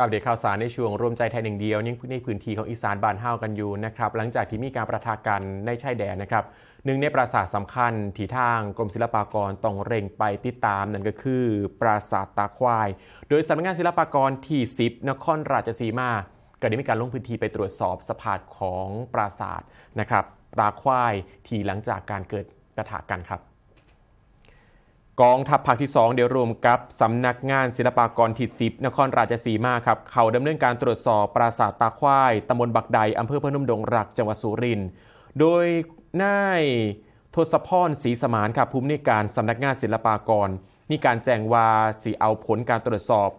อัปเดตข่าวสารในช่วงรวมใจไทยหนึ่งเดียวยังในพื้นที่ของอีสานบ้านเฮากันอยู่นะครับหลังจากที่มีการประทะกันในชายแดนนะครับหนึ่งในปราสาทสำคัญที่ทางกรมศิลปากรต้องเร่งไปติดตามนั่นก็คือ ปราสาทตาควาย โดยสำนักงานศิลปากรที่ 10 นครราชสีมาก็ได้มีการลงพื้นที่ไปตรวจสอบสภาพของปราสาทนะครับตาควายที่หลังจากการเกิดปะทะกันครับ กองทัพภาคที่ 2 เดี๋ยวรวมกับสำนักงานศิลปากรที่ 10 นครราชสีมาครับ เขาดำเนินการตรวจสอบปราสาทตาควายตำบลบักใดอำเภอพนมดงรักจังหวัดสุรินทร์โดยนายทศพรศรีสมานครับภูมิในการสำนักงานศิลปากร มีการแจ้งว่าสีเอาผลการตรวจสอบ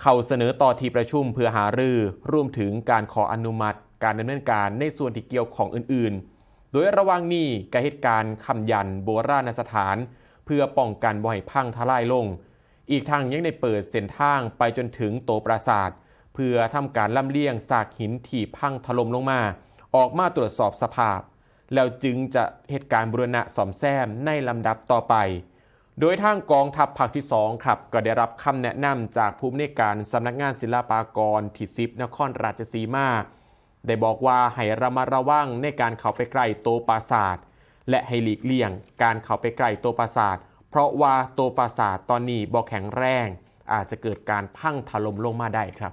เข้าเสนอต่อที่ประชุมเพื่อหารือรวมถึงการขออนุมัติ การดำเนินการในส่วนที่เกี่ยวของอื่นๆ โดยระว่างนี้การเหตุการณ์คำยันโบราณสถาน พื่อป้องกันบ่ให้พังทลายลง อีกทางยังได้เปิดเส้นทางไปจนถึงโตปราสาท เพื่อทำการล่ำเลียงซากหินที่พังถล่มลงมา ออกมาตรวจสอบสภาพ แล้วจึงจะเหตุการณ์บุรณะซ่อมแซมในลำดับต่อไป โดยทางกองทัพภาคที่ 2 ครับ ก็ได้รับคำแนะนำจากผู้อำนวยการสำนักงานศิลปากรที่สิบนครราชสีมาได้บอกว่าให้ระมัดระวังในการเข้าไปใกล้โตปราสาท และให้หลีกเลี่ยงการเข้าไปใกลตัวปราสาท เพราะว่าตัวปราสาทตอนนี้บ่แข็งแรง อาจจะเกิดการพังถล่มลงมาได้ครับ